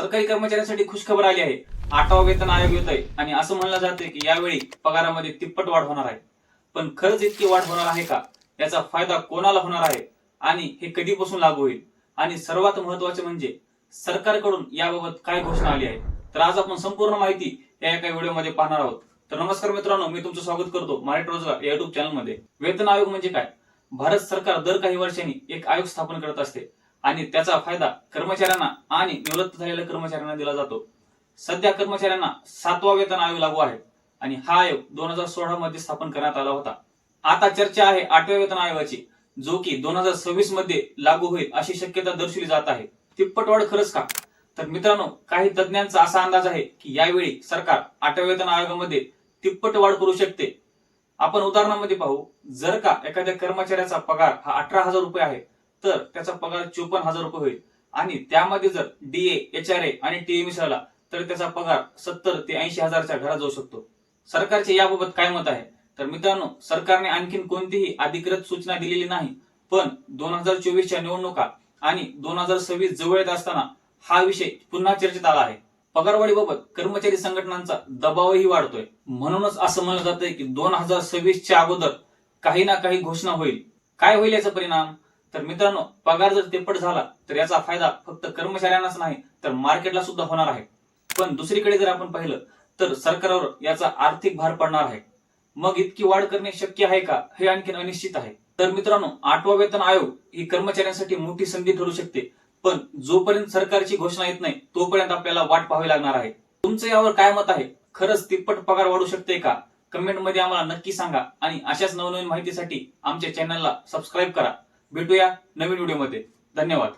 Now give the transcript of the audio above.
सरकारी कर्मचाऱ्यांसाठी खुशखबर आली आहे. आठवा वेतन आयोग येत आहे आणि असं म्हणलं जातंय की यावेळी पगारामध्ये तिप्पट वाढ होणार आहे. पण खरंच इतकी वाढ होणार आहे का? याचा फायदा कोणाला होणार आहे? आणि हे कधीपासून लागू होईल? आणि सर्वात महत्त्वाचे म्हणजे सरकारकडून याबाबत काय घोषणा आली आहे? तर आज आपण संपूर्ण माहिती या एका व्हिडिओमध्ये पाहणार आहोत. तर नमस्कार मित्रांनो मी तुमचं स्वागत करतो मराठी रोजगार या युट्यूब चॅनलमध्ये वेतन आयोग म्हणजे काय? भारत सरकार दर काही वर्षांनी एक आयोग स्थापन करत असते. आणि त्याचा फायदा कर्मचाऱ्यांना आणि निवृत्त झालेल्या कर्मचाऱ्यांना दिला जातो. सध्या कर्मचाऱ्यांना सातवा वेतन आयोग लागू आहे आणि हा आयोग दोन हजार सोळा मध्ये स्थापन करण्यात आला होता. आता चर्चा आहे आठव्या वेतन आयोगाची जो की दोन हजार सव्वीसमध्ये लागू होईल अशी शक्यता दर्शवली जात आहे. तिप्पट वाढ खरंच का? तर मित्रांनो काही तज्ज्ञांचा असा अंदाज आहे की यावेळी सरकार आठव्या वेतन आयोगामध्ये तिप्पट वाढ करू शकते. आपण उदाहरणामध्ये पाहू जर का एखाद्या कर्मचाऱ्याचा पगार हा अठरा हजार रुपये आहे तर त्याचा पगार चोपन्न हजार रुपये होईल. आणि त्यामध्ये जर डीए एच आर ए आणि टीए मिसळला तर त्याचा पगार सत्तर ते ऐंशी हजारच्या घरात जाऊ शकतो. सरकारचे याबाबत काय मत आहे? तर मित्रांनो सरकारने आणखीन कोणतीही अधिकृत सूचना दिलेली नाही पण दोन हजार चोवीसच्या निवडणुका आणि दोन हजार सव्वीस जवळ येत असताना हा विषय पुन्हा चर्चेत आला आहे. पगारवाढीबाबत कर्मचारी संघटनांचा दबावही वाढतोय. म्हणूनच असं म्हणलं जातंय की दोन हजार सव्वीसच्या अगोदर काही ना काही घोषणा होईल. काय होईल याचा परिणाम? तर मित्रांनो पगार जर तिप्पट झाला तर याचा फायदा फक्त कर्मचाऱ्यांनाच नाही तर मार्केटला सुद्धा होणार आहे. पण दुसरीकडे जर आपण पाहिलं तर सरकारवर याचा आर्थिक भार पडणार आहे. मग इतकी वाढ करणे शक्य आहे का हे आणखी अनिश्चित आहे. तर मित्रांनो आठवा वेतन आयोग ही कर्मचाऱ्यांसाठी मोठी संधी ठरू शकते. पण जोपर्यंत सरकारची घोषणा येत नाही तोपर्यंत आपल्याला वाट पाहावी लागणार आहे. तुमचं यावर काय मत आहे? खरंच तिप्पट पगार वाढू शकते का? कमेंटमध्ये आम्हाला नक्की सांगा आणि अशाच नवनवीन माहितीसाठी आमच्या चॅनलला सबस्क्राईब करा. भेटूया नवीन व्हिडिओमध्ये. धन्यवाद.